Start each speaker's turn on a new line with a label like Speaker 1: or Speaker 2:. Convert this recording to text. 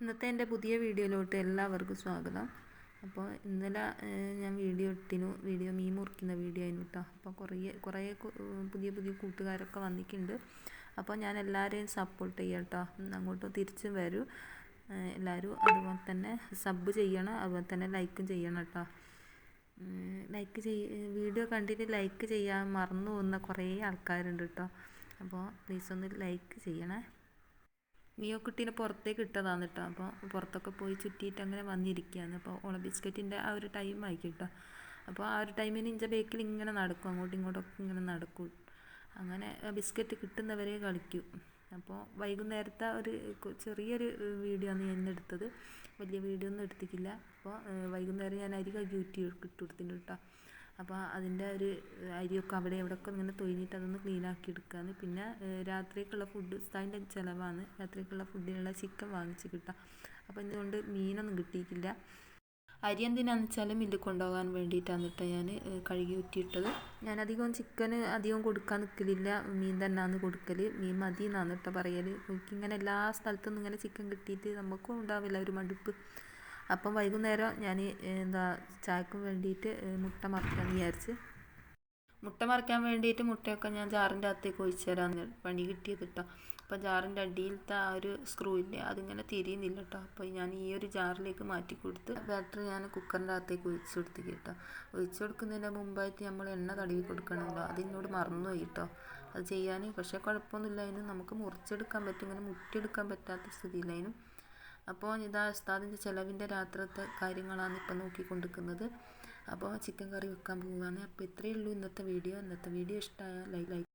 Speaker 1: ഇന്നത്തെ എന്റെ പുതിയ വീഡിയോയിലോട്ട് എല്ലാവർക്കും സ്വാഗതം. അപ്പോൾ ഇന്നലെ ഞാൻ വീഡിയോ ഇട്ടിനു. വീഡിയോ മീൻ മുറിക്കുന്ന വീഡിയോ ആയിരുന്നു കേട്ടോ അപ്പോൾ കുറേ കുറേ പുതിയ പുതിയ കൂട്ടുകാരൊക്കെ വന്നിട്ടുണ്ട്. അപ്പോൾ ഞാൻ എല്ലാവരെയും സപ്പോർട്ട് ചെയ്യാം കേട്ടോ അങ്ങോട്ട് തിരിച്ചും വരും. എല്ലാവരും അതുപോലെ തന്നെ സബ് ചെയ്യണം. അതുപോലെ തന്നെ ലൈക്കും ചെയ്യണം കേട്ടോ ലൈക്ക് ചെയ് വീഡിയോ കണ്ടിട്ട് ലൈക്ക് ചെയ്യാൻ മറന്നു പോകുന്ന കുറേ ആൾക്കാരുണ്ട് കേട്ടോ അപ്പോൾ പ്ലീസ് ഒന്ന് ലൈക്ക് ചെയ്യണേ. മിയോ കുട്ടീനെ പുറത്തേക്ക് ഇട്ടതാണ് കേട്ടോ അപ്പോൾ പുറത്തൊക്കെ പോയി ചുറ്റിയിട്ട് അങ്ങനെ വന്നിരിക്കുകയാണ് അപ്പോൾ ഓള ബിസ്ക്കറ്റിന്റെ ആ ഒരു ടൈം ആയി കേട്ടോ അപ്പോൾ ആ ഒരു ടൈമിന് ഇഞ്ച ബേക്കിൽ ഇങ്ങനെ നടക്കും. അങ്ങോട്ടും ഇങ്ങോട്ടൊക്കെ ഇങ്ങനെ നടക്കും. അങ്ങനെ ബിസ്ക്കറ്റ് കിട്ടുന്നവരെ കളിക്കും. അപ്പോൾ വൈകുന്നേരത്തെ ഒരു ചെറിയൊരു വീഡിയോ ആണ് ഞാൻ എടുത്തത്. വലിയ വീഡിയോ ഒന്നും എടുത്തിട്ടില്ല. അപ്പോൾ വൈകുന്നേരം ഞാൻ അരി കഴുകി ഊറ്റി ഇട്ട് കൊടുത്തിട്ടുണ്ട് കേട്ടോ അപ്പോൾ അതിന്റെ ഒരു അരിയൊക്കെ അവിടെ ഇവിടെയൊക്കെ ഇങ്ങനെ തൊഴിഞ്ഞിട്ട് അതൊന്ന് ക്ലീൻ ആക്കി എടുക്കാന്ന്. പിന്നെ രാത്രിക്കുള്ള ഫുഡ് അതിന്റെ ചിലവാണ്. രാത്രിക്കുള്ള ഫുഡിനുള്ള ചിക്കൻ വാങ്ങിച്ച് കിട്ടാം. അപ്പോൾ ഇതുകൊണ്ട് മീനൊന്നും കിട്ടിയിട്ടില്ല. അരി എന്തിനാന്ന് വെച്ചാൽ മില്ലിൽ കൊണ്ടുപോകാൻ വേണ്ടിയിട്ടാണ് കേട്ടോ ഞാൻ കഴുകി ഊറ്റിയിട്ടത് ഞാൻ അധികം ചിക്കന് അധികം കൊടുക്കാൻ നിൽക്കലില്ല മീൻ തന്നെയാണ് കൊടുക്കൽ മീൻ മതി എന്നാണ് കേട്ടോ പറയൽ എനിക്കിങ്ങനെ എല്ലാ സ്ഥലത്തുനിന്നും ഇങ്ങനെ ചിക്കൻ കിട്ടിയിട്ട് നമുക്കും ഉണ്ടാവില്ല ഒരു മടുപ്പ്. അപ്പം വൈകുന്നേരം ഞാൻ എന്താ ചായക്കും വേണ്ടിയിട്ട് മുട്ട മറക്കാമെന്ന് വിചാരിച്ച്. മുട്ട മറിക്കാൻ വേണ്ടിയിട്ട് മുട്ടയൊക്കെ ഞാൻ ജാറിന്റെ അകത്തേക്ക് ഒഴിച്ചു തരാമെന്ന് പണി കിട്ടിയത് കേട്ടോ അപ്പോൾ ജാറിന്റെ അടിയിലത്തെ ആ ഒരു സ്ക്രൂ ഇല്ലേ അതിങ്ങനെ തിരിയുന്നില്ല കേട്ടോ അപ്പോൾ ഞാൻ ഈ ഒരു ജാറിലേക്ക് മാറ്റി കൊടുത്ത് ബാറ്ററി ഞാൻ കുക്കറിന്റെ അകത്തേക്ക് ഒഴിച്ചു കൊടുത്തു കേട്ടോ ഒഴിച്ചു കൊടുക്കുന്നതിന് മുമ്പായിട്ട് നമ്മൾ എണ്ണ തടവി കൊടുക്കണമല്ലോ അതിനോട് മറന്നുപോയി കേട്ടോ അത് ചെയ്യാൻ പക്ഷേ കുഴപ്പമൊന്നുമില്ല. അതിന് നമുക്ക് മുറിച്ചെടുക്കാൻ പറ്റും ഇങ്ങനെ മുട്ടിയെടുക്കാൻ പറ്റാത്ത സ്ഥിതിയിലായിരുന്നു അപ്പോൾ ഇതാ ഉസ്താദിന്റെ ചിലവിന്റെ രാത്രത്തെ കാര്യങ്ങളാണ് ഇപ്പം നോക്കിക്കൊണ്ടിരിക്കുന്നത്. അപ്പോൾ ചിക്കൻ കറി വെക്കാൻ പോവുകയാണ്. അപ്പോൾ ഇത്രയേ ഉള്ളൂ ഇന്നത്തെ വീഡിയോ. ഇന്നത്തെ വീഡിയോ ഇഷ്ടമായാൽ ലൈക്ക്